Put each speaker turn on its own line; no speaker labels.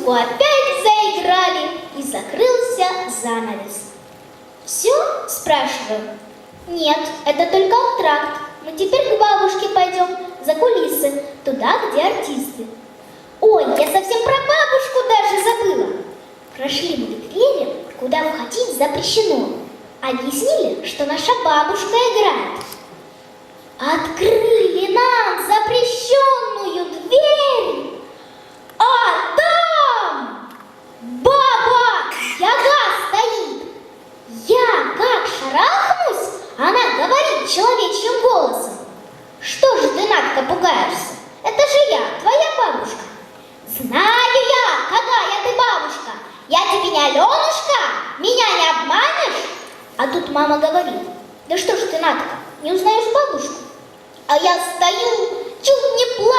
музыку опять заиграли, и закрылся занавес. «Все?» – спрашиваю. «Нет, это только антракт. Мы теперь к бабушке пойдем, за кулисы, туда, где артисты». «Ой, я совсем про бабушку даже забыла!» Прошли мы двери, куда входить запрещено. Объяснили, что наша бабушка играет. Открыли шарахнусь, она говорит человечьим голосом. Что же ты, Надка, пугаешься? Это же я, твоя бабушка. Знаю я, какая ты бабушка. Я тебе не Аленушка, меня не обманешь. А тут мама говорит, да что ж ты, Надка, не узнаешь бабушку? А я стою, чуть не плачу,